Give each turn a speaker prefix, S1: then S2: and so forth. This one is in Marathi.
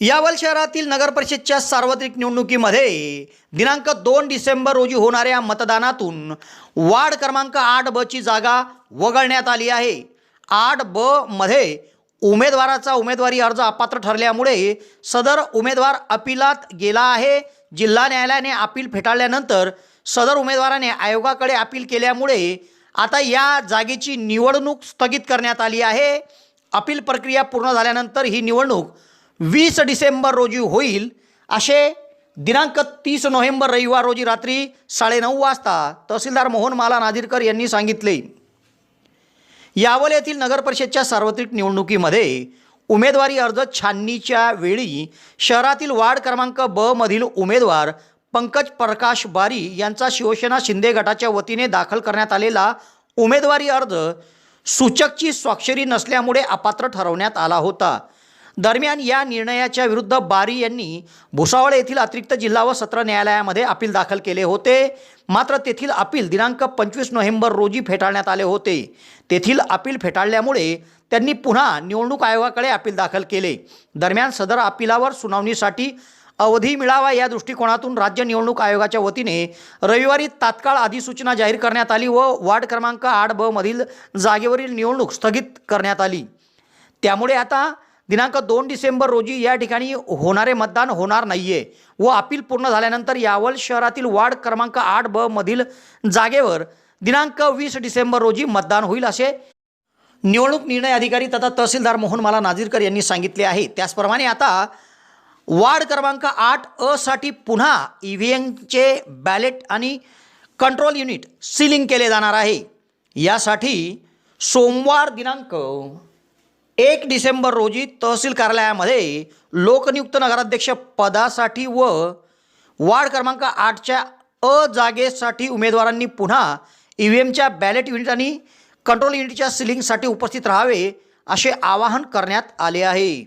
S1: यावल शहरातील नगरपरिषदच्या सार्वत्रिक निवडणुकीमध्ये दिनांक दोन डिसेंबर रोजी होणाऱ्या मतदानातून वार्ड क्रमांक आठ बची जागा वगळण्यात आली आहे. आठ ब मध्ये उमेदवाराचा उमेदवारी अर्ज अपात्र ठरल्यामुळे सदर उमेदवार अपिलात गेला आहे. जिल्हा न्यायालयाने अपील फेटाळल्यानंतर सदर उमेदवाराने आयोगाकडे अपील केल्यामुळे आता या जागेची निवडणूक स्थगित करण्यात आली आहे. अपील प्रक्रिया पूर्ण झाल्यानंतर ही निवडणूक वीस डिसेंबर रोजी होईल असे दिनांक तीस नोव्हेंबर रविवार रोजी रात्री साडेनऊ वाजता तहसीलदार मोहन माला नादिरकर यांनी सांगितले. यावल येथील नगरपरिषदच्या सार्वत्रिक निवडणुकीमध्ये उमेदवारी अर्ज छाननीच्या वेळी शहरातील वार्ड क्रमांक ब मधील उमेदवार पंकज प्रकाश बारी यांचा शिवसेना शिंदे गटाच्या वतीने दाखल करण्यात आलेला उमेदवारी अर्ज सूचकची स्वाक्षरी नसल्यामुळे अपात्र ठरवण्यात आला होता. दरम्यान या निर्णयाच्या विरुद्ध बारी यांनी भुसावळ येथील अतिरिक्त जिल्हा व सत्र न्यायालयामध्ये अपील दाखल केले होते. मात्र तेथील अपील दिनांक पंचवीस नोव्हेंबर रोजी फेटाळण्यात आले होते. तेथील अपील फेटाळल्यामुळे त्यांनी पुन्हा निवडणूक आयोगाकडे अपील दाखल केले. दरम्यान सदर अपिलावर सुनावणीसाठी अवधी मिळावा या दृष्टिकोनातून राज्य निवडणूक आयोगाच्या वतीने रविवारी तात्काळ अधिसूचना जाहीर करण्यात आली व वार्ड क्रमांक आठ ब मधील जागेवरील निवडणूक स्थगित करण्यात आली. त्यामुळे आता दिनांक दोन डिसेंबर रोजी या ठिकाणी होणारे मतदान होणार नाही आहे व अपील पूर्ण झाल्यानंतर यावल शहरातील वार्ड क्रमांक आठ ब मधील जागेवर दिनांक वीस डिसेंबर रोजी मतदान होईल असे निवडणूक निर्णय अधिकारी तथा तहसीलदार मोहन माला नाझीरकर यांनी सांगितले आहे. त्याचप्रमाणे आता वार्ड क्रमांक आठ अ साठी पुन्हा ई व्ही एमचे बॅलेट आणि कंट्रोल युनिट सिलिंग केले जाणार आहे. यासाठी सोमवार दिनांक एक डिसेंबर रोजी तहसील कार्यालयामध्ये लोकनियुक्त नगराध्यक्ष पदासाठी व वार्ड क्रमांक आठच्या अ जागेसाठी उमेदवारांनी पुन्हा ई व्ही एमच्या बॅलेट युनिट आणि कंट्रोल युनिटच्या सिलिंगसाठी उपस्थित राहावे असे आवाहन करण्यात आले आहे.